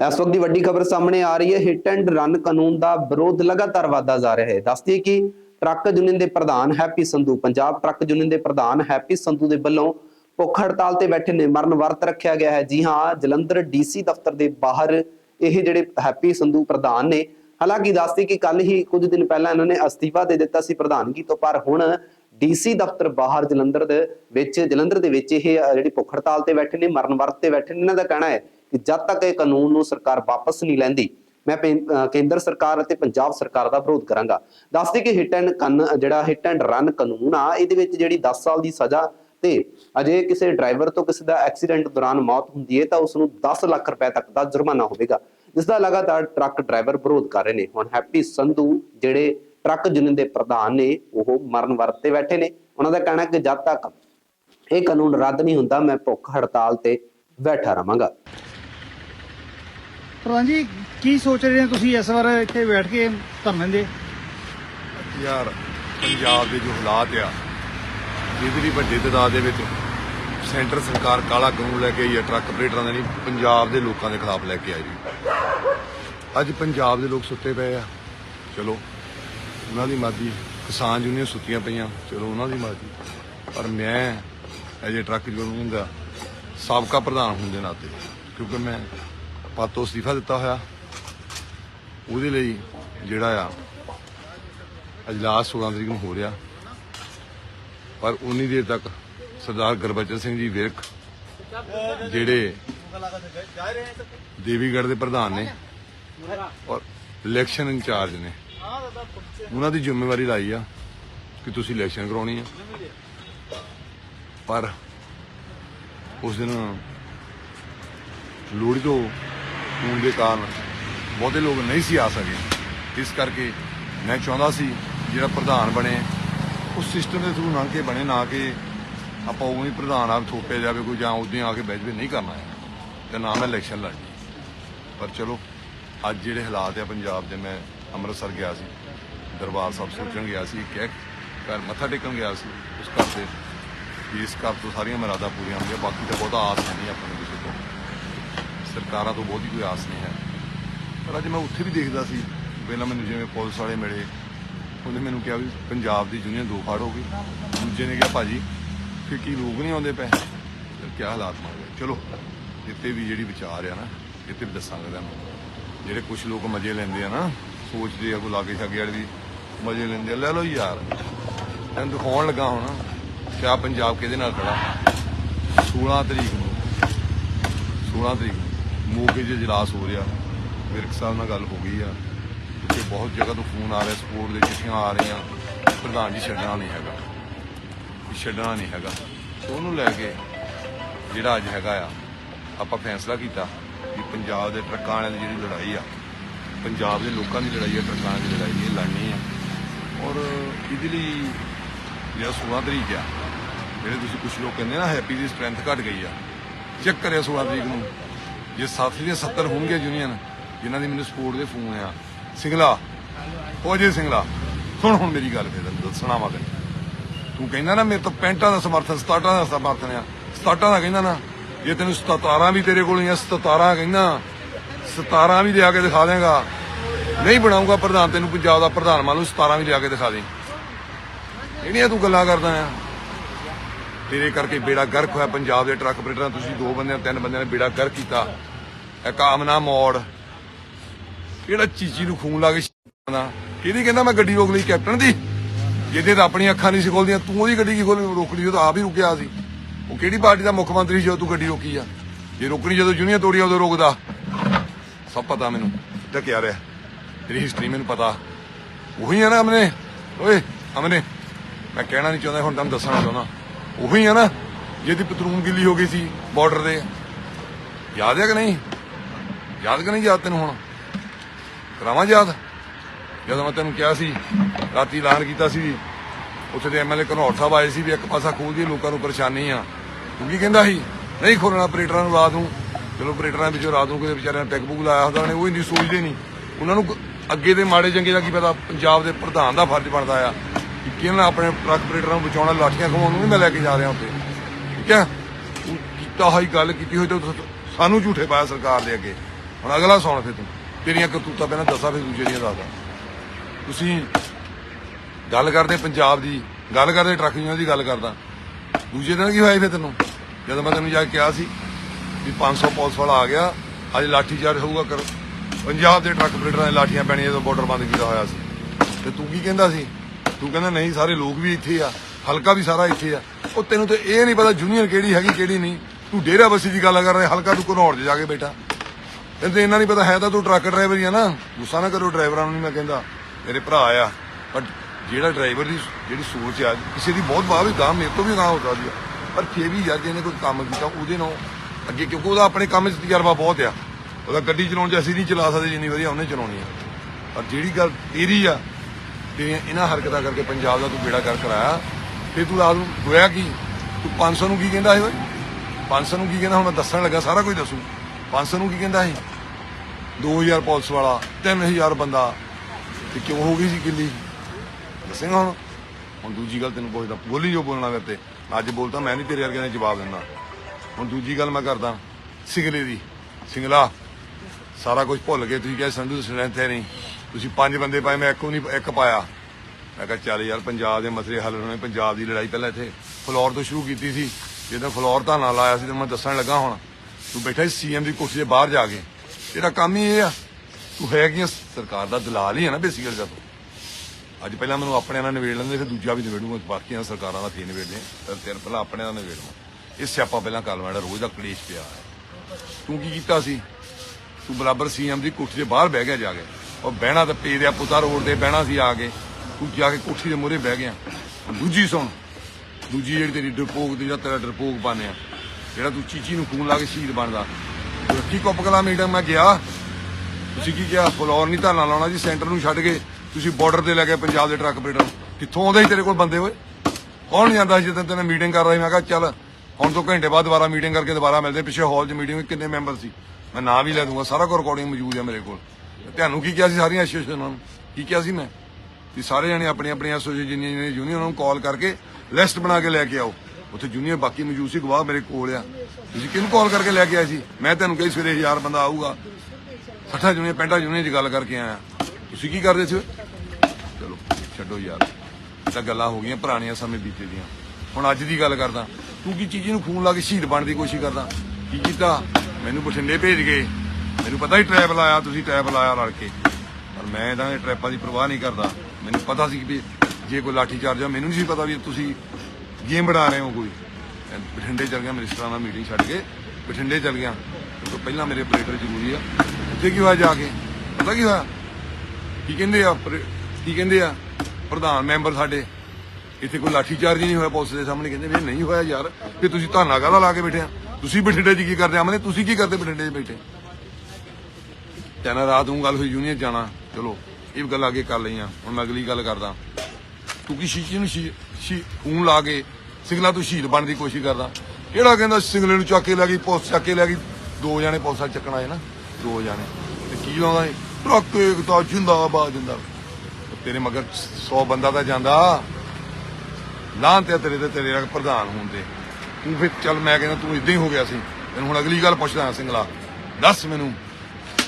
ਇਸ ਵਕਤ ਦੀ ਵੱਡੀ ਖਬਰ ਸਾਹਮਣੇ ਆ ਰਹੀ ਹੈ। ਹਿੱਟ ਐਂਡ ਰਨ ਕਾਨੂੰਨ ਦਾ ਵਿਰੋਧ ਲਗਾਤਾਰ ਵਧਦਾ ਜਾ ਰਿਹਾ ਹੈ। ਦੱਸਦੀ ਹੈ ਕਿ ਟਰੱਕ ਯੂਨੀਅਨ ਦੇ ਪ੍ਰਧਾਨ happy Sandhu, Punjab truck union ਦੇ ਪ੍ਰਧਾਨ ਹੈਪੀ ਸੰਧੂ ਦੇ ਵੱਲੋਂ ਭੁੱਖ ਹੜਤਾਲ ਤੇ ਬੈਠੇ ਨੇ, ਮਰਨ ਵਰਤ ਰੱਖਿਆ ਗਿਆ ਹੈ। ਜੀ ਹਾਂ, ਜਲੰਧਰ ਡੀਸੀ ਦਫ਼ਤਰ ਦੇ ਬਾਹਰ ਇਹ ਜਿਹੜੇ ਹੈਪੀ ਸੰਧੂ ਪ੍ਰਧਾਨ ਨੇ, ਹਾਲਾਂਕਿ ਦੱਸਦੀ ਕਿ ਕੱਲ ਹੀ ਕੁਝ ਦਿਨ ਪਹਿਲਾਂ ਇਹਨਾਂ ਨੇ ਅਸਤੀਫਾ ਦੇ ਦਿੱਤਾ ਸੀ ਪ੍ਰਧਾਨਗੀ ਤੋਂ, ਪਰ ਹੁਣ ਡੀਸੀ ਦਫ਼ਤਰ ਬਾਹਰ ਜਲੰਧਰ ਦੇ ਵਿੱਚ, ਜਲੰਧਰ ਦੇ ਵਿੱਚ ਇਹ ਜਿਹੜੀ ਭੁੱਖ ਹੜਤਾਲ ਤੇ ਬੈਠੇ ਨੇ, ਮਰਨ ਵਰਤ ਤੇ ਬੈਠੇ ਨੇ, ਇਹਨਾਂ ਦਾ ਕਹਿਣਾ ਹੈ ਕਿ ਜਦ ਤੱਕ ਇਹ ਕਾਨੂੰਨ ਨੂੰ ਸਰਕਾਰ ਵਾਪਸ ਨਹੀਂ ਲੈਂਦੀ, ਮੈਂ ਕੇਂਦਰ ਸਰਕਾਰ ਅਤੇ ਪੰਜਾਬ ਸਰਕਾਰ ਦਾ ਵਿਰੋਧ ਕਰਾਂਗਾ। ਦੱਸਦੀ ਕਿ ਹਿੱਟ ਐਂਡ ਕੰਨ ਜਿਹੜਾ ਹਿੱਟ ਐਂਡ ਰਨ ਕਾਨੂੰਨ ਆ, ਇਹਦੇ ਵਿੱਚ ਜਿਹੜੀ 10 ਸਾਲ ਦੀ ਸਜ਼ਾ ਤੇ ਅਜੇ ਕਿਸੇ ਡਰਾਈਵਰ ਤੋਂ ਕਿਸੇ ਦਾ ਐਕਸੀਡੈਂਟ ਦੌਰਾਨ ਮੌਤ ਹੁੰਦੀ ਹੈ, ਤਾਂ ਉਸ ਨੂੰ 10 ਲੱਖ ਰੁਪਏ ਤੱਕ ਦਾ ਜੁਰਮਾਨਾ ਹੋਵੇਗਾ। ਜਿਸ ਦਾ ਲਗਾਤਾਰ ਟਰੱਕ ਡਰਾਈਵਰ ਵਿਰੋਧ ਕਰ ਰਹੇ ਨੇ। ਹੁਣ ਹੈਪੀ ਸੰਧੂ ਜਿਹੜੇ ਟਰੱਕ ਯੂਨੀਅਨ ਦੇ ਪ੍ਰਧਾਨ ਨੇ, ਉਹ ਮਰਨ ਵਰਤ ਤੇ ਬੈਠੇ ਨੇ। ਉਹਨਾਂ ਦਾ ਕਹਿਣਾ ਕਿ ਜਦ ਤੱਕ ਇਹ ਕਾਨੂੰਨ ਰੱਦ ਨਹੀਂ ਹੁੰਦਾ, ਮੈਂ ਭੁੱਖ ਹੜਤਾਲ ਤੇ ਬੈਠਾ ਰਵਾਂਗਾ ਪ੍ਰਧਾਨ ਜੀ, ਕੀ ਸੋਚ ਰਹੇ ਹੋ ਤੁਸੀਂ ਇਸ ਵਾਰ ਇੱਥੇ ਬੈਠ ਕੇ ਧਰਨੇ ਦੇ? ਯਾਰ, ਪੰਜਾਬ ਦੇ ਜੋ ਹਾਲਾਤ ਆ ਜਿਹਦੇ ਲਈ ਵੱਡੇ ਤਦਾਦ ਦੇ ਵਿੱਚ ਸੈਂਟਰ ਸਰਕਾਰ ਕਾਲਾ ਕਾਨੂੰਨ ਲੈ ਕੇ ਆਈ ਹੈ ਟਰੱਕ ਆਪਰੇਟਰਾਂ ਦੇ ਨਹੀਂ ਪੰਜਾਬ ਦੇ ਲੋਕਾਂ ਦੇ ਖਿਲਾਫ ਲੈ ਕੇ ਆਈ ਜੀ। ਅੱਜ ਪੰਜਾਬ ਦੇ ਲੋਕ ਸੁੱਤੇ ਪਏ ਆ। ਚਲੋ, ਉਹਨਾਂ ਦੀ ਮਰਜ਼ੀ, ਕਿਸਾਨ ਯੂਨੀਅਨ ਸੁੱਤੀਆਂ ਪਈਆਂ, ਚਲੋ ਉਹਨਾਂ ਦੀ ਮਰਜ਼ੀ। ਪਰ ਮੈਂ ਅਜੇ ਟਰੱਕ ਯੂਨੀਅਨ ਦਾ ਸਾਬਕਾ ਪ੍ਰਧਾਨ ਹੋਣ ਦੇ ਨਾਤੇ, ਕਿਉਂਕਿ ਮੈਂ ਪਦ ਤੋਂ ਅਸਤੀਫਾ ਦਿੱਤਾ ਹੋਇਆ। ਉਹਦੇ ਲਈ ਜਿਹੜਾ ਆ ਅਜਲਾਸ 16 ਤਰੀਕ ਨੂੰ ਹੋ ਰਿਹਾ। ਪਰ ਉਨੀ ਦੇਰ ਤੱਕ ਸਰਦਾਰ ਗੁਰਬਚਨ ਸਿੰਘ ਜੀ ਵਿਰਕ, ਜਿਹੜੇ ਦੇਵੀਗੜ੍ਹ ਦੇ ਪ੍ਰਧਾਨ ਨੇ ਔਰ ਇਲੈਕਸ਼ਨ ਇੰਚਾਰਜ ਨੇ, ਉਹਨਾਂ ਦੀ ਜ਼ਿੰਮੇਵਾਰੀ ਲਾਈ ਆ ਕਿ ਤੁਸੀਂ ਇਲੈਕਸ਼ਨ ਕਰਾਉਣੀ ਆ। ਪਰ ਉਸ ਦਿਨ ਲੋਹੜੀ ਤੋਂ ਹੋਣ ਦੇ ਕਾਰਨ ਬਹੁਤੇ ਲੋਕ ਨਹੀਂ ਸੀ ਆ ਸਕੇ। ਇਸ ਕਰਕੇ ਮੈਂ ਚਾਹੁੰਦਾ ਸੀ ਜਿਹੜਾ ਪ੍ਰਧਾਨ ਬਣੇ, ਉਸ ਸਿਸਟਮ ਦੇ ਥਰੂ ਲੰਘ ਕੇ ਬਣੇ, ਨਾ ਕਿ ਆਪਾਂ ਉਹ ਹੀ ਪ੍ਰਧਾਨ ਆਪ ਥੋਪਿਆ ਜਾਵੇ ਕੋਈ ਜਾਂ ਉਦੋਂ ਆ ਕੇ ਬਹਿ ਜਾਵੇ, ਨਹੀਂ ਕਰਨਾ ਹੈ। ਤੇ ਨਾ ਮੈਂ ਇਲੈਕਸ਼ਨ ਲੜਨੀ ਪਰ ਚਲੋ, ਅੱਜ ਜਿਹੜੇ ਹਾਲਾਤ ਆ ਪੰਜਾਬ ਦੇ, ਮੈਂ ਅੰਮ੍ਰਿਤਸਰ ਗਿਆ ਸੀ। ਦਰਬਾਰ ਸਾਹਿਬ ਸੋਚਣ ਗਿਆ ਸੀ ਕਿ ਘਰ ਮੱਥਾ ਟੇਕਣ ਗਿਆ ਸੀ। ਉਸ ਘਰ ਤੇ ਵੀ ਇਸ ਘਰ ਤੋਂ ਸਾਰੀਆਂ ਮਰਾਦਾ ਪੂਰੀਆਂ ਹੁੰਦੀਆਂ ਬਾਕੀ ਤਾਂ ਬਹੁਤਾ ਆਸ ਹੈ ਨਹੀਂ ਆਪਾਂ ਨੂੰ ਕਿਸੇ ਤੋਂ। ਸਰਕਾਰਾਂ ਤੋਂ ਬਹੁਤੀ ਕੋਈ ਆਸ ਨਹੀਂ ਹੈ। ਪਰ ਅੱਜ ਮੈਂ ਉੱਥੇ ਵੀ ਦੇਖਦਾ ਸੀ, ਪਹਿਲਾਂ ਮੈਨੂੰ ਜਿਵੇਂ ਪੁਲਿਸ ਵਾਲੇ ਮਿਲੇ, ਉਹਨੇ ਮੈਨੂੰ ਕਿਹਾ ਵੀ ਪੰਜਾਬ ਦੀ ਯੂਨੀਅਨ ਦੋ ਫਾੜ ਹੋ ਗਈ। ਦੂਜੇ ਨੇ ਕਿਹਾ, ਭਾਜੀ, ਫਿਰ ਕੀ ਲੋਕ ਨਹੀਂ ਆਉਂਦੇ ਪਏ ਫਿਰ ਕੀ ਹਾਲਾਤ ਬਣ ਗਏ ਚਲੋ, ਇੱਥੇ ਵੀ ਜਿਹੜੀ ਵਿਚਾਰ ਆ ਨਾ, ਇੱਥੇ ਵੀ ਦੱਸਾਂਗਾ ਤੁਹਾਨੂੰ। ਜਿਹੜੇ ਕੁਝ ਲੋਕ ਮਜ਼ੇ ਲੈਂਦੇ ਆ ਨਾ, ਸੋਚਦੇ ਆ ਕੋ ਲਾਗੇ ਛਾਗੇ ਵਾਲੇ ਵੀ ਮਜ਼ੇ ਲੈਂਦੇ ਆ, ਲੈ ਲਓ ਯਾਰ। ਤੈਨੂੰ ਦਿਖਾਉਣ ਲੱਗਾ ਹੁਣ, ਕਿਆ ਪੰਜਾਬ ਕਿਹਦੇ ਨਾਲ ਖੜਾ। 16 ਤਰੀਕ ਨੂੰ 16 ਤਰੀਕ ਨੂੰ ਮੋਗੇ 'ਚ ਇਜਲਾਸ ਹੋ ਰਿਹਾ। ਵਿਰਕ ਸਾਹਿਬ ਨਾਲ ਗੱਲ ਹੋ ਗਈ ਆ। ਕਿ ਬਹੁਤ ਜਗ੍ਹਾ ਤੋਂ ਫੋਨ ਆ ਰਿਹਾ ਸਪੋਰਟ ਦੇ ਚਿੱਠੀਆਂ ਆ ਰਹੀਆਂ। ਪ੍ਰਧਾਨ ਜੀ ਛੱਡਣਾ ਨਹੀਂ ਹੈਗਾ। ਛੱਡਣਾ ਨਹੀਂ ਹੈਗਾ। ਉਹਨੂੰ ਲੈ ਕੇ ਜਿਹੜਾ ਅੱਜ ਹੈਗਾ ਆ, ਆਪਾਂ ਫੈਸਲਾ ਕੀਤਾ ਕਿ ਪੰਜਾਬ ਦੇ ਟਰੱਕਾਂ ਵਾਲਿਆਂ ਦੀ ਜਿਹੜੀ ਲੜਾਈ ਆ, ਪੰਜਾਬ ਦੇ ਲੋਕਾਂ ਦੀ ਲੜਾਈ ਆ, ਟਰੱਕਾਂ ਦੀ ਲੜਾਈ ਇਹ ਲੜਨੀ ਆ। ਔਰ ਇਹਦੇ ਲਈ ਜਿਹੜਾ 16 ਤਰੀਕ ਆ, ਜਿਹੜੇ ਤੁਸੀਂ ਕੁਝ ਲੋਕ ਕਹਿੰਦੇ ਨਾ ਹੈਪੀ ਦੀ ਸਟਰੈਂਥ ਘਟ ਗਈ ਆ। ਚੈੱਕ ਕਰਿਆ 16 ਤਰੀਕ ਨੂੰ। ਜੇ ਸਾਥੀ ਦੀਆਂ 70 ਹੋਣਗੇ ਯੂਨੀਅਨ ਜਿਨ੍ਹਾਂ ਦੀ ਮੈਨੂੰ ਸਪੋਰਟ ਦੇ ਫੋਨ ਆ। ਸਿੰਗਲਾ, ਉਹ ਜੇ ਸਿੰਗਲਾ, ਸੁਣ ਹੁਣ ਮੇਰੀ ਗੱਲ ਫੇਰ ਦੱਸਣਾ ਵਾ ਤੈਨੂੰ। ਤੂੰ ਕਹਿੰਦਾ ਨਾ ਮੇਰੇ ਤੋਂ ਪੈਂਟਾਂ ਦਾ ਸਮਰਥਨ ਸਟਾਰਟਾਂ ਦਾ ਸਮਰਥਨ ਆ। ਸਟਾਰਟਾਂ ਦਾ ਕਹਿੰਦਾ ਨਾ, ਜੇ ਤੈਨੂੰ 17 ਵੀ ਤੇਰੇ ਕੋਲ ਜਾਂ ਆ 17 ਕਹਿੰਦਾ 17 ਵੀ ਲਿਆ ਕੇ ਦਿਖਾ ਦੇਗਾ ਨਹੀਂ ਬਣਾਉਂਗਾ ਪ੍ਰਧਾਨ, ਤੈਨੂੰ ਪੰਜਾਬ ਦਾ ਪ੍ਰਧਾਨ ਮੰਨ ਲਓ 17 ਵੀ ਲਿਆ ਕੇ ਦਿਖਾ ਦੇ। ਜਿਹੜੀਆਂ ਤੂੰ ਗੱਲਾਂ ਕਰਦਾ ਆ। ਤੇਰੇ ਕਰਕੇ ਬੇੜਾ ਗਰਕ ਹੋਇਆ ਪੰਜਾਬ ਦੇ ਟਰੱਕ ਆਪਰੇਟਰਾਂ ਤੁਸੀਂ ਦੋ ਬੰਦਿਆਂ, ਤਿੰਨ ਬੰਦਿਆਂ ਨੇ ਬੇੜਾ ਗਰਕ ਕੀਤਾ। ਇੱਕ ਆਮਨਾ ਮੋੜ। ਕਿਹੜਾ ਚੀਚੀ ਨੂੰ ਖੂਨ ਲਾ ਕੇ ਦਾ ਕਿਹਦੀ ਕਹਿੰਦਾ ਮੈਂ ਗੱਡੀ ਰੋਕ ਲਈ, ਕੈਪਟਨ ਦੀ? ਜਿਹਦੇ ਤਾਂ ਆਪਣੀਆਂ ਅੱਖਾਂ ਨਹੀਂ ਸੀ ਖੋਲਦੀਆਂ। ਤੂੰ ਉਹਦੀ ਗੱਡੀ ਕੀ ਖੋਲ ਰੋਕ ਲਈ? ਉਹ ਤਾਂ ਆਪ ਹੀ ਰੁਕਿਆ ਸੀ। ਉਹ ਕਿਹੜੀ ਪਾਰਟੀ ਦਾ ਮੁੱਖ ਮੰਤਰੀ ਸੀ ਜਦੋਂ ਤੂੰ ਗੱਡੀ ਰੋਕੀ ਆ? ਜੇ ਰੋਕਣੀ ਜਦੋਂ ਯੂਨੀਅਨ ਤੋੜੀ ਆ ਉਦੋਂ ਰੋਕਦਾ। ਸਭ ਪਤਾ ਮੈਨੂੰ। ਢੱਕਿਆ ਰਿਹਾ। ਤੇਰੀ ਹਿਸਟਰੀ ਮੈਨੂੰ ਪਤਾ। ਉਹੀ ਆ ਨਾ ਅਮਨੇ। ਓਏ, ਅਮਨੇ। ਮੈਂ ਕਹਿਣਾ ਨਹੀਂ ਚਾਹੁੰਦਾ, ਹੁਣ ਤੁਹਾਨੂੰ ਦੱਸਣਾ ਚਾਹੁੰਦਾ। ਉਹੀ ਆ ਨਾ, ਜਿਹਦੀ ਪਤਰੂਨ ਗਿੱਲੀ ਹੋ ਗਈ ਸੀ ਬਾਰਡਰ ਦੇ ਯਾਦ ਹੈ ਕਿ ਨਹੀਂ? ਯਾਦ ਕਿ ਨਹੀਂ ਯਾਦ ਤੈਨੂੰ ਹੁਣ? ਕਰਾਵਾਂ ਯਾਦ? ਜਦੋਂ ਮੈਂ ਤੈਨੂੰ ਕਿਹਾ ਸੀ, ਰਾਤੀ ਐਲਾਨ ਕੀਤਾ ਸੀ, ਉੱਥੇ ਦੇ ਐਮਐਲਏ ਘਨੌਰ ਸਾਹਿਬ ਆਏ ਸੀ ਵੀ ਇੱਕ ਪਾਸਾ ਖੋਲ ਦੀ ਲੋਕਾਂ ਨੂੰ ਪਰੇਸ਼ਾਨੀ ਆ। ਤੂੰ ਕੀ ਕਹਿੰਦਾ ਸੀ? ਨਹੀਂ ਖੋਲਣਾ ਆਪਰੇਟਰਾਂ ਨੂੰ ਰਾਤ ਨੂੰ। ਚਲੋ ਆਪਰੇਟਰਾਂ ਵਿੱਚੋਂ ਰਾਤ ਨੂੰ ਕਿਸੇ ਵਿਚਾਰਿਆਂ ਨੇ ਟੈਕ ਬੁੱਕ ਲਾਇਆ ਹੁੰਦਾ ਨੇ, ਉਹ ਇੰਨੀ ਸੋਚਦੇ ਨਹੀਂ। ਉਹਨਾਂ ਨੂੰ ਅੱਗੇ ਦੇ ਮਾੜੇ ਚੰਗੇ ਦਾ ਕੀ ਪਤਾ, ਪੰਜਾਬ ਦੇ ਪ੍ਰਧਾਨ ਦਾ ਫਰਜ਼ ਬਣਦਾ ਆ। ਕਿ ਕਿਹਨਾਂ ਆਪਣੇ ਟਰੱਕ ਆਪਰੇਟਰਾਂ ਨੂੰ ਬਚਾਉਣਾ, ਲਾਠੀਆਂ ਖਵਾਉਣ ਨੂੰ ਨਹੀਂ ਮੈਂ ਲੈ ਕੇ ਜਾ ਰਿਹਾ ਉੱਥੇ। ਠੀਕ ਹੈ? ਤੂੰ ਕੀਤਾ ਹੋਈ ਗੱਲ ਕੀਤੀ ਹੋਈ ਤੇ ਸਾਨੂੰ ਝੂਠੇ ਪਾਇਆ ਸਰਕਾਰ ਦੇ ਅੱਗੇ। ਹੁਣ ਅਗਲਾ ਸੁਣ ਫਿਰ ਤੂੰ। ਤੇਰੀਆਂ ਕਰਤੂਤਾਂ ਪਹਿਲਾਂ ਦੱਸਾਂ ਫਿਰ ਦੂਜੇ ਦੀਆਂ ਦੱਸਦਾ। ਤੁਸੀਂ ਗੱਲ ਕਰਦੇ ਪੰਜਾਬ ਦੀ, ਗੱਲ ਕਰਦੇ ਟਰੱਕ ਯੂਨੀਅਨ ਦੀ ਗੱਲ ਕਰਦਾ। ਦੂਜੇ ਦਿਨ ਕੀ ਹੋਇਆ ਸੀ ਫਿਰ ਤੈਨੂੰ? ਜਦੋਂ ਮੈਂ ਤੈਨੂੰ ਜਾ ਕੇ ਕਿਹਾ ਸੀ ਵੀ 500 ਪੁਲਿਸ ਵਾਲਾ ਆ ਗਿਆ, ਅੱਜ ਲਾਠੀ ਚਾਰਜ ਹੋਊਗਾ ਕਰ। ਪੰਜਾਬ ਦੇ ਟਰੱਕ ਬਰੀਡਰਾਂ ਦੇ ਲਾਠੀਆਂ ਪੈਣੀਆਂ ਜਦੋਂ ਬਾਰਡਰ ਬੰਦ ਕੀਤਾ ਹੋਇਆ ਸੀ। ਤੇ ਤੂੰ ਕੀ ਕਹਿੰਦਾ ਸੀ? ਤੂੰ ਕਹਿੰਦਾ ਨਹੀਂ, ਸਾਰੇ ਲੋਕ ਵੀ ਇੱਥੇ ਆ, ਹਲਕਾ ਵੀ ਸਾਰਾ ਇੱਥੇ ਆ। ਉਹ ਤੈਨੂੰ ਤੇ ਇਹ ਨਹੀਂ ਪਤਾ ਜੂਨੀਅਰ ਕਿਹੜੀ ਹੈਗੀ, ਕਿਹੜੀ ਨਹੀਂ। ਤੂੰ ਡੇਰਾ ਬੱਸੀ ਦੀ ਗੱਲ ਕਰ ਰਿਹਾ, ਹਲਕਾ ਤੂੰ ਘਨੌਰ 'ਚ ਜਾ ਕੇ ਬੈਠਾ। ਕਹਿੰਦੇ ਤੇ ਇੰਨਾ ਨਹੀਂ ਪਤਾ, ਹੈ ਤਾਂ ਤੂੰ ਟਰੱਕ ਡਰਾਈਵਰ ਹੀ ਆ ਨਾ। ਗੁੱਸਾ ਨਾ ਕਰੋ ਡਰਾਈਵਰਾਂ ਨੂੰ ਨਹੀਂ ਮੈਂ ਕਹਿੰਦਾ। ਮੇਰੇ ਭਰਾ ਆ। ਬਟ ਜਿਹੜਾ ਡਰਾਈਵਰ ਦੀ ਜਿਹੜੀ ਸੋਚ ਆ, ਕਿਸੇ ਦੀ ਬਹੁਤ ਵਾਹ ਵੀ ਗਾਂ ਮੇਰੇ ਤੋਂ ਵੀ ਗਾਂ ਹੋ ਸਕਦੀ ਆ। ਪਰ ਫੇਰ ਵੀ ਯਾਰ ਜਿਹਨੇ ਕੋਈ ਕੰਮ ਕੀਤਾ, ਉਹਦੇ ਨਾਲ ਅੱਗੇ, ਕਿਉਂਕਿ ਉਹਦਾ ਆਪਣੇ ਕੰਮ 'ਚ ਤਜਰਬਾ ਬਹੁਤ ਆ। ਉਹਦਾ ਗੱਡੀ ਚਲਾਉਣ 'ਚ ਅਸੀਂ ਨਹੀਂ ਚਲਾ ਸਕਦੇ, ਜਿੰਨੀ ਵਧੀਆ ਉਹਨੇ ਚਲਾਉਣੀ ਆ। ਪਰ ਜਿਹੜੀ ਗੱਲ ਤੇਰੀ ਆ ਤੇਰੀਆਂ ਇਹਨਾਂ ਹਰਕਤਾਂ ਕਰਕੇ ਪੰਜਾਬ ਦਾ ਤੂੰ ਬੇੜਾ ਕਰ ਕਰਾਇਆ। ਤੇ ਤੂੰ ਰਾਤ ਨੂੰ ਹੋਇਆ ਕੀ? ਤੂੰ 500 ਨੂੰ ਕੀ ਕਹਿੰਦਾ ਸੀ ਓਏ? 500 ਨੂੰ ਕੀ ਕਹਿੰਦਾ? ਹੁਣ ਮੈਂ ਦੱਸਣ ਲੱਗਾ, ਸਾਰਾ ਕੁਝ ਦੱਸੂ। 500 ਨੂੰ ਕੀ ਕਹਿੰਦਾ ਸੀ? 2000 ਪੁਲਿਸ ਵਾਲਾ 3000 ਬੰਦਾ। ਤੇ ਕਿਉਂ ਹੋ ਗਈ ਸੀ ਕਿੱਲੀ ਦੱਸੇਗਾ ਹੁਣ। ਹੁਣ ਦੂਜੀ ਗੱਲ ਤੈਨੂੰ ਪੁੱਛਦਾ, ਬੋਲੀ ਜੋ ਬੋਲਣਾ ਮੇਰੇ ਤੇ। ਅੱਜ ਬੋਲਦਾ, ਮੈਂ ਨਹੀਂ ਤੇਰੇ ਵਰਗੇ ਨੇ ਜਵਾਬ ਦਿੰਦਾ। ਹੁਣ ਦੂਜੀ ਗੱਲ ਮੈਂ ਕਰਦਾ, ਸਿੰਗਲੇ ਦੀ। ਸਿੰਗਲਾ, ਸਾਰਾ ਕੁਝ ਭੁੱਲ ਗਏ ਤੁਸੀਂ ਕਿਹਾ ਸੰਧੂ ਸਟਰੈਂਥ ਹੈ ਨਹੀਂ। ਤੁਸੀਂ ਪੰਜ ਬੰਦੇ ਪਾਏ, ਮੈਂ ਇੱਕੋ ਨਹੀਂ, ਇੱਕ ਪਾਇਆ। ਮੈਂ ਕਿਹਾ ਚੱਲ ਯਾਰ, ਪੰਜਾਬ ਦੇ ਮਸਲੇ ਹੱਲ ਹੋਣੇ, ਪੰਜਾਬ ਦੀ ਲੜਾਈ ਪਹਿਲਾਂ ਇੱਥੇ ਫਲੋਰ ਤੋਂ ਸ਼ੁਰੂ ਕੀਤੀ ਸੀ। ਜਦੋਂ ਫਲੋਰ ਤਾਂ ਨਾ ਲਾਇਆ ਸੀ, ਤਾਂ ਮੈਂ ਦੱਸਣ ਲੱਗਾ ਹੁਣ, ਤੂੰ ਬੈਠਾ ਸੀ ਸੀਐਮ ਦੀ ਕੁਰਸੀ ਦੇ ਬਾਹਰ ਜਾ ਕੇ। ਤੇਰਾ ਕੰਮ ਹੀ ਇਹ ਆ, ਤੂੰ ਹੈ ਕੀ ਆ? ਸਰਕਾਰ ਦਾ ਦਲਾਲ ਹੀ ਹੈ ਨਾ ਬੇਸਿਕਲ ਜਦ ਅੱਜ ਪਹਿਲਾਂ ਮੈਨੂੰ ਆਪਣੇ ਨਾਲ ਨਿਬੇੜ ਲੈਂਦੇ, ਫਿਰ ਦੂਜਾ ਵੀ ਨਿਬੇੜੂਗਾ। ਬਾਕੀਆਂ ਸਰਕਾਰਾਂ ਦਾ ਫੇਰ ਨਿਬੇੜਦੇ ਫਿਰ ਤੇਰੇ ਪਹਿਲਾਂ ਆਪਣੇ ਨਾਲ ਨਿਬੇੜੂਗਾ। ਇਹ ਸਿਆਪਾ ਪਹਿਲਾਂ ਕਰ ਲੈਣਾ, ਰੋਜ਼ ਦਾ ਕਲੇਸ਼ ਪਿਆ। ਤੂੰ ਕੀ ਕੀਤਾ ਸੀ? ਤੂੰ ਬਰਾਬਰ ਸੀਐਮ ਦੀ ਕੁਰਸੀ ਦੇ ਬਾਹਰ ਬਹਿ ਗਿਆ ਜਾ ਕੇ। ਉਹ ਬਹਿਣਾ ਤਾਂ ਪੇ ਰਿਆ ਪੁੱਤਾ ਰੋਡ ਤੇ ਬਹਿਣਾ ਸੀ ਆ ਕੇ। ਤੂੰ ਜਾ ਕੇ ਕੁਰਸੀ ਦੇ ਮੂਹਰੇ ਬਹਿ ਗਿਆ। ਦੂਜੀ ਸੁਣ। ਦੂਜੀ ਜਿਹੜੀ ਤੇਰੀ ਡਰਪੋਕ ਦੀ ਜਿਹੜਾ ਤੇਰਾ ਡਰਪੋਕ ਬਣਿਆ। ਜਿਹੜਾ ਤੂੰ ਚੀਚੀ ਨੂੰ ਖੂਨ ਲਾ ਕੇ ਸ਼ਹੀਦ ਬਣਦਾ। ਤੂੰ ਰੱਖੀ ਕੁੱਪ ਮੀਟਿੰਗ ਮੈਂ ਗਿਆ। ਤੁਸੀਂ ਕੀ ਕਿਹਾ? ਫਲੋਰ ਨਹੀਂ ਧਰਨਾ ਲਾਉਣਾ ਜੀ, ਸੈਂਟਰ ਨੂੰ ਛੱਡ ਕੇ ਤੁਸੀਂ ਬਾਰਡਰ ਤੇ ਲੈ ਕੇ ਪੰਜਾਬ ਦੇ ਟਰੱਕ ਬਰੀਡਰ ਕਿੱਥੋਂ ਆਉਂਦੇ ਸੀ ਤੇਰੇ ਕੋਲ ਬੰਦੇ ਹੋਏ ਕੌਣ ਜਾਂਦਾ ਸੀ ਜਦੋਂ ਤੈਨੂੰ ਮੀਟਿੰਗ ਕਰ ਰਹੀ ਮੈਂ ਕਿਹਾ, ਚੱਲ, ਹੁਣ ਤੋਂ ਘੰਟੇ ਬਾਅਦ ਦੁਬਾਰਾ ਮੀਟਿੰਗ ਕਰਕੇ ਦੁਬਾਰਾ ਮਿਲਦੇ। ਪਿੱਛੇ ਹਾਲ 'ਚ ਮੀਟਿੰਗ ਵਿੱਚ ਕਿੰਨੇ ਮੈਂਬਰ ਸੀ? ਮੈਂ ਨਾਂ ਵੀ ਲੈ ਦੂੰਗਾ। ਸਾਰਾ ਕੁਝ ਰਿਕਾਰਡਿੰਗ ਮੌਜੂਦ ਹੈ ਮੇਰੇ ਕੋਲ। ਤੁਹਾਨੂੰ ਕੀ ਕਿਹਾ ਸੀ ਸਾਰੀਆਂ ਐਸੋਸੀਏਸ਼ਨਾਂ ਨੂੰ? ਕੀ ਕਿਹਾ ਸੀ ਮੈਂ? ਵੀ ਸਾਰੇ ਜਣੇ ਆਪਣੀ ਆਪਣੀ ਐਸੋਸੀਏਸ਼ਨ ਜਿੰਨੀਆਂ ਜਿੰਨੀਆਂ ਯੂਨੀਅਨ ਨੂੰ ਕਾਲ ਕਰਕੇ ਲਿਸਟ ਬਣਾ ਕੇ ਲੈ ਕੇ ਆਓ। ਉੱਥੇ ਜੂਨੀਅਰ ਬਾਕੀ ਮੌਜੂਦ ਸੀ, ਗਵਾਹ ਮੇਰੇ ਕੋਲ ਆ। ਤੁਸੀਂ ਕਿਹਨੂੰ ਕਾਲ ਕਰਕੇ ਲੈ ਕੇ ਆਏ ਸੀ? ਮੈਂ ਤੁਹਾਨੂੰ ਕਹੀ ਸਵੇਰੇ 1000 ਬੰਦਾ ਆਊਗਾ। ਸੱਠਾ ਜੁਨੀਅਰ ਪੈਂਟਾ ਜੁਨੀਅਰ ਦੀ ਗੱਲ ਕਰਕੇ ਆਇਆ। ਤੁਸੀਂ ਕੀ ਕਰਦੇ ਸੀ? ਚਲੋ, ਛੱਡੋ ਯਾਰ। ਤਾਂ ਗੱਲਾਂ ਹੋ ਗਈਆਂ ਪੁਰਾਣੀਆਂ ਸਮੇਂ ਬੀਤੇ ਦੀਆਂ। ਹੁਣ ਅੱਜ ਦੀ ਗੱਲ ਕਰਦਾ। ਤੂੰ ਕੀ ਚੀਜ਼ ਨੂੰ ਖੂਨ ਲਾ ਕੇ ਸ਼ਹੀਦ ਬਣਨ ਦੀ ਕੋਸ਼ਿਸ਼ ਕਰਦਾ? ਕੀ ਕੀਤਾ? ਮੈਨੂੰ ਬਠਿੰਡੇ ਭੇਜ ਗਏ। ਮੈਨੂੰ ਪਤਾ ਹੀ ਟ੍ਰੈਪ ਲਾਇਆ, ਤੁਸੀਂ ਟ੍ਰੈਪ ਲਾਇਆ ਰਲ ਕੇ। ਪਰ ਮੈਂ ਤਾਂ ਇਹ ਟ੍ਰੈਪਾਂ ਦੀ ਪਰਵਾਹ ਨਹੀਂ ਕਰਦਾ। ਮੈਨੂੰ ਪਤਾ ਸੀ ਵੀ ਜੇ ਕੋਈ ਲਾਠੀ ਚਾਰਜ ਆ ਮੈਨੂੰ ਨਹੀਂ ਸੀ ਪਤਾ ਵੀ ਤੁਸੀਂ ਗੇਮ ਬਣਾ ਰਹੇ ਹੋ ਕੋਈ। ਬਠਿੰਡੇ ਚਲ ਗਿਆ, ਮਿਨਿਸਟਰਾਂ ਨਾਲ ਮੀਟਿੰਗ ਛੱਡ ਕੇ ਬਠਿੰਡੇ ਚਲ ਗਿਆ। ਤੋਂ ਪਹਿਲਾਂ ਮੇਰੇ ਆਪਰੇਟਰ ਜ਼ਰੂਰੀ ਆ। ਉੱਥੇ ਕੀ ਹੋਇਆ ਜਾ ਕੇ? ਪਤਾ ਕੀ ਹੋਇਆ? ਕੀ ਕਹਿੰਦੇ ਆ ਕੀ ਕਹਿੰਦੇ ਆ? ਪ੍ਰਧਾਨ ਮੈਂਬਰ ਸਾਡੇ। ਇੱਥੇ ਕੋਈ ਲਾਠੀ ਚਾਰਜ ਨਹੀਂ ਹੋਇਆ ਪੁਲਿਸ ਦੇ ਸਾਹਮਣੇ। ਕਹਿੰਦੇ ਵੀ ਨਹੀਂ ਹੋਇਆ ਯਾਰ। ਵੀ ਤੁਸੀਂ ਧਰਨਾ ਕਾਹਦਾ ਲਾ ਕੇ ਬੈਠੇ ਆ? ਤੁਸੀਂ ਬਠਿੰਡੇ 'ਚ ਕੀ ਕਰਦੇ ਆ? ਤੁਸੀਂ ਕੀ ਕਰਦੇ ਬਠਿੰਡੇ 'ਚ ਬੈਠੇ? ਕਹਿੰਦਾ ਰਾਤ ਨੂੰ ਗੱਲ ਹੋਈ, ਯੂਨੀਅਨ ਜਾਣਾ। ਚਲੋ, ਇਹ ਵੀ ਗੱਲ ਅੱਗੇ ਕਰ ਲਈਆਂ। ਹੁਣ ਮੈਂ ਅਗਲੀ ਗੱਲ ਕਰਦਾ। ਤੂੰ ਕੀ ਸ਼ੀਸ਼ੇ ਨੂੰ ਸ਼ੀ ਖੂਨ ਲਾ ਕੇ ਸਿੰਗਲਾ ਤੂੰ ਸ਼ਹੀਦ ਬਣਨ ਦੀ ਕੋਸ਼ਿਸ਼ ਕਰਦਾ? ਕਿਹੜਾ ਕਹਿੰਦਾ ਸਿੰਗਲੇ ਨੂੰ ਚੱਕ ਕੇ ਲੈ ਗਈ, ਪੁਲਿਸ ਚੱਕ ਕੇ ਲੈ ਗਈ? ਦੋ ਜਾਣੇ ਪੁਲਿਸ ਵਾਲੇ ਚੱਕਣ ਨਾ, ਦੋ ਜਾਣੇ। ਤੇ ਕੀ ਲਾਉਂਦਾ ਇਹ ਟਰੱਕ ਇੱਕ ਤਾਂ ਜਿੰਦਾਬਾਦ ਜਿੰਦਾਬਾਦ। ਤੇਰੇ ਮਗਰ 100 ਬੰਦਾ ਤਾਂ ਜਾਂਦਾ। ਲਾਂ ਤੇ ਤੇਰੇ ਤੇ, ਤੇਰੇ ਨਾਲ ਪ੍ਰਧਾਨ ਹੁੰਦੇ ਤੂੰ ਫਿਰ ਚੱਲ, ਮੈਂ ਕਹਿੰਦਾ ਤੂੰ ਇਦਾਂ ਹੀ ਹੋ ਗਿਆ ਸੀ। ਤੈਨੂੰ ਹੁਣ ਅਗਲੀ ਗੱਲ ਪੁੱਛਦਾ ਸਿੰਗਲਾ। ਦੱਸ ਮੈਨੂੰ।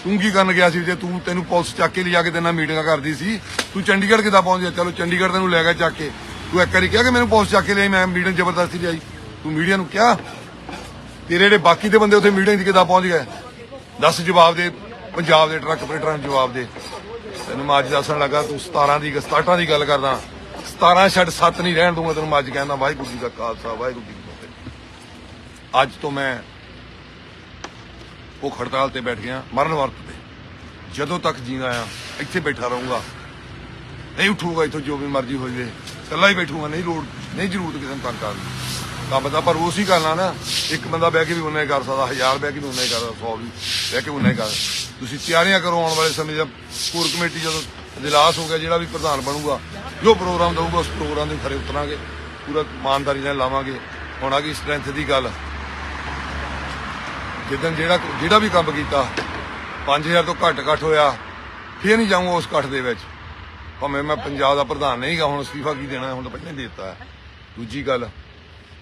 ਤੂੰ ਕੀ ਕਰਨ ਗਿਆ ਸੀ? ਜੇ ਤੂੰ ਤੈਨੂੰ ਪੁਲਿਸ ਚੱਕ ਕੇ ਲਿਜਾ ਕੇ ਤੇਰੇ ਨਾਲ ਕਰਦੀ ਸੀ, ਤੂੰ ਚੰਡੀਗੜ੍ਹ ਕਿੱਦਾਂ ਪਹੁੰਚ ਗਿਆ? ਚਲੋ ਚੰਡੀਗੜ੍ਹ ਤੈਨੂੰ ਲੈ ਗਿਆ ਚੱਕ ਕੇ। ਤੂੰ ਇੱਕ ਵਾਰੀ ਕਿਹਾ ਕਿ ਮੈਨੂੰ ਪੁਲਿਸ ਚੱਕ ਕੇ ਲਿਆਈ, ਮੈਂ ਮੀਟਿੰਗ ਜ਼ਬਰਦਸਤੀ ਲਿਆਈ। ਤੂੰ ਮੀਡੀਆ ਨੂੰ ਕਿਹਾ, ਤੇਰੇ ਜਿਹੜੇ ਬਾਕੀ ਦੇ ਬੰਦੇ ਉੱਥੇ ਮੀਟਿੰਗ 'ਚ ਕਿੱਦਾਂ ਪਹੁੰਚ ਗਏ? ਦੱਸ ਜਵਾਬ ਦੇ, ਪੰਜਾਬ ਦੇ ਟਰੱਕ ਆਪਰੇਟਰਾਂ ਨੂੰ ਜਵਾਬ ਦੇ। ਤੈਨੂੰ ਮੈਂ ਅੱਜ ਦੱਸਣ ਲੱਗਾ, ਤੂੰ 17 ਦੀ 67 ਦੀ ਗੱਲ ਕਰਦਾ। 17 ਛੱਡ 7 ਨਹੀਂ ਰਹਿਣ ਦੂੰਗਾ ਤੈਨੂੰ, ਮੈਂ ਅੱਜ ਕਹਿੰਦਾ ਵਾਹਿਗੁਰੂ ਜੀ ਦਾ ਖਾਲਸਾ, ਵਾਹਿਗੁਰੂ ਜੀ ਕੀ ਫਤਿਹ। ਅੱਜ ਤੋਂ ਮੈਂ ਉਹ ਹੜਤਾਲ ਤੇ ਬੈਠ ਗਿਆ, ਮਰਨ ਵਰਤ ਤੇ। ਜਦੋਂ ਤੱਕ ਜੀਣਾ ਆ, ਇੱਥੇ ਬੈਠਾ ਰਹੂੰਗਾ। ਨਹੀਂ ਉੱਠੂਗਾ ਇੱਥੋਂ, ਜੋ ਵੀ ਮਰਜ਼ੀ ਹੋ ਜਾਵੇ। ਇਕੱਲਾ ਹੀ ਬੈਠੂਗਾ, ਨਹੀਂ ਲੋੜ, ਨਹੀਂ ਜ਼ਰੂਰਤ ਕਿਸੇ ਨੂੰ ਤੰਗ ਕਰਨ ਕੰਮ ਦਾ ਪਰ ਉਸ ਹੀ ਕਰਨਾ ਨਾ, ਇੱਕ ਬੰਦਾ ਬਹਿ ਕੇ ਵੀ ਉਹਨੇ ਕਰ ਸਕਦਾ, ਹਜ਼ਾਰ ਬਹਿ ਕੇ ਵੀ ਉਹਨੇ ਕਰ ਸਕਦਾ 100 ਵੀ ਬਹਿ ਕੇ ਉਹਨੇ ਕਰ ਤੁਸੀਂ ਤਿਆਰੀਆਂ ਕਰੋ ਆਉਣ ਵਾਲੇ ਸਮੇਂ ਦਾ ਕੋਰ ਕਮੇਟੀ ਜਦੋਂ ਇਜਲਾਸ ਹੋ ਗਿਆ, ਜਿਹੜਾ ਵੀ ਪ੍ਰਧਾਨ ਬਣੂਗਾ, ਜੋ ਪ੍ਰੋਗਰਾਮ ਦਊਗਾ, ਉਸ ਪ੍ਰੋਗਰਾਮ ਦੇ ਖਰੇ ਉਤਰਾਂਗੇ। ਪੂਰਾ ਇਮਾਨਦਾਰੀ ਨਾਲ ਲਾਵਾਂਗੇ। ਹੁਣ ਆ ਗਈ ਸਟਰੈਂਥ ਦੀ ਗੱਲ। ਜਿੱਦਣ ਜਿਹੜਾ ਜਿਹੜਾ ਵੀ ਕੰਮ ਕੀਤਾ 5000 ਤੋਂ ਘੱਟ ਘੱਟ ਹੋਇਆ, ਫਿਰ ਨਹੀਂ ਜਾਊਂਗਾ ਉਸ ਇਕੱਠ ਦੇ ਵਿੱਚ। ਭਾਵੇਂ ਮੈਂ ਪੰਜਾਬ ਦਾ ਪ੍ਰਧਾਨ ਨਹੀਂਗਾ ਹੁਣ ਅਸਤੀਫਾ ਕੀ ਦੇਣਾ, ਹੁਣ ਤਾਂ ਪਹਿਲਾਂ ਹੀ ਦੇ ਦਿੱਤਾ ਦੂਜੀ ਗੱਲ,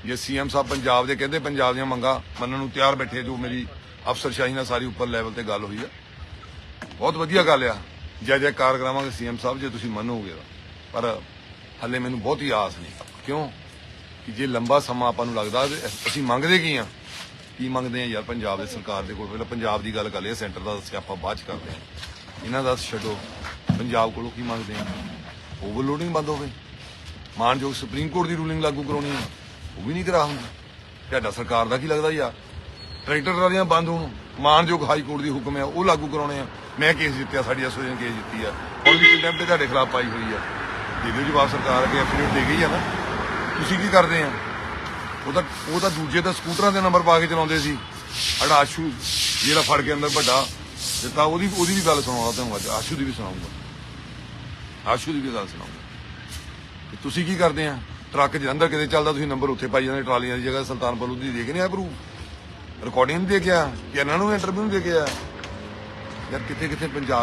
ਜੇ ਸੀਐਮ ਸਾਹਿਬ ਪੰਜਾਬ ਦੇ ਕਹਿੰਦੇ, ਪੰਜਾਬ ਦੀਆਂ ਮੰਗਾਂ ਮੰਨਣ ਨੂੰ ਤਿਆਰ ਬੈਠੇ, ਜੋ ਮੇਰੀ ਅਫਸਰਸ਼ਾਹੀ ਨਾਲ ਸਾਰੀ ਉੱਪਰ ਲੈਵਲ ਤੇ ਗੱਲ ਹੋਈ ਆ ਬਹੁਤ ਵਧੀਆ ਗੱਲ ਆ। ਜੈ ਜੈਕਾਰ ਕਰਾਵਾਂਗੇ ਸੀਐਮ ਸਾਹਿਬ, ਜੇ ਤੁਸੀਂ ਮੰਨੋਗੇ ਪਰ ਹੱਲੇ ਮੈਨੂੰ ਬਹੁਤ ਹੀ ਆਸ ਨਹੀਂ। ਕਿਉਂ? ਕਿ ਜੇ ਲੰਬਾ ਸਮਾਂ ਆਪਾਂ ਨੂੰ ਲੱਗਦਾ, ਅਸੀਂ ਮੰਗਦੇ ਕੀ ਆ? ਕੀ ਮੰਗਦੇ ਆ ਯਾਰ ਪੰਜਾਬ ਦੇ ਸਰਕਾਰ ਦੇ ਕੋਲ? ਪਹਿਲਾਂ ਪੰਜਾਬ ਦੀ ਗੱਲ ਕਰ ਲਈਏ, ਸੈਂਟਰ ਦਾ ਦੱਸਿਆ ਆਪਾਂ ਬਾਅਦ ਚ ਕਰਦੇ ਆ। ਇਹਨਾਂ ਦਾ ਛੱਡੋ। ਪੰਜਾਬ ਕੋਲੋਂ ਕੀ ਮੰਗਦੇ ਆ? ਓਵਰਲੋਡਿੰਗ ਬੰਦ ਹੋਵੇ। ਮਾਨਯੋਗ ਸੁਪਰੀਮ ਕੋਰਟ ਦੀ ਰੂਲਿੰਗ ਲਾਗੂ ਕਰਾਉਣੀ ਆ। ਉਹ ਵੀ ਨਹੀਂ ਕਰਾ ਹੁੰਦੀ। ਤੁਹਾਡਾ ਸਰਕਾਰ ਦਾ ਕੀ ਲੱਗਦਾ ਯਾਰ? ਟਰੈਕਟਰ ਟਰਾਲੀਆਂ ਬੰਦ ਹੋਣ। ਮਾਨਯੋਗ ਹਾਈ ਕੋਰਟ ਦੀ ਹੁਕਮ ਹੈ, ਉਹ ਲਾਗੂ ਕਰਾਉਣੇ ਆ। ਮੈਂ ਕੇਸ ਜਿੱਤਿਆ, ਸਾਡੀ ਐਸੋਸੀਏਸ਼ਨ ਕੇਸ ਜਿੱਤੀ ਆ। ਹੁਣ ਵੀ ਕੰਟੈਂਪਟ ਤੁਹਾਡੇ ਖਿਲਾਫ ਪਾਈ ਹੋਈ ਆ। ਦੇ ਦਿਓ ਜਵਾਬ ਸਰਕਾਰ ਅੱਗੇ ਐਫੀਡੇਵਿਟ ਦੇ ਗਈ ਆ ਨਾ। ਤੁਸੀਂ ਕੀ ਕਰਦੇ ਆ? ਉਹ ਤਾਂ ਉਹ ਤਾਂ ਦੂਜੇ ਤਾਂ ਸਕੂਟਰਾਂ ਦੇ ਨੰਬਰ ਪਾ ਕੇ ਚਲਾਉਂਦੇ ਸੀ। ਅੜਾ ਆਸ਼ੂ ਜਿਹੜਾ ਫੜ ਕੇ ਅੰਦਰ ਵੱਡਾ ਦਿੱਤਾ ਉਹਦੀ ਉਹਦੀ ਵੀ ਗੱਲ ਸੁਣਾਉਂਦਾ ਤੁਹਾਨੂੰ ਅੱਜ, ਆਸ਼ੂ ਦੀ ਵੀ ਸੁਣਾਉਂਗਾ। ਆਸ਼ੂ ਦੀ ਵੀ ਗੱਲ ਸੁਣਾਉਂਗਾ ਤੁਸੀਂ ਕੀ ਕਰਦੇ ਆ? ਟਰੱਕ ਜਲੰਧਰ ਕਿਤੇ ਚੱਲਦਾ, ਤੁਸੀਂ ਨੰਬਰ ਉੱਥੇ ਪਾਈ ਜਾਂਦੇ, ਟਰਾਲੀਆਂ ਦੀ ਜਗ੍ਹਾ ਸੁਲਤਾਨਪੁਰ ਲੋਧੀ ਦੇ ਕੇ ਨਹੀਂ ਆ ਪ੍ਰੂਫ ਰਿਕਾਰਡਿੰਗ ਦੇ ਕੇ ਕਿ ਇਹਨਾਂ ਨੂੰ ਇੰਟਰਵਿਊ ਦੇ ਕੇ ਯਾਰ ਕਿੱਥੇ ਕਿੱਥੇ ਪੰਜਾਬ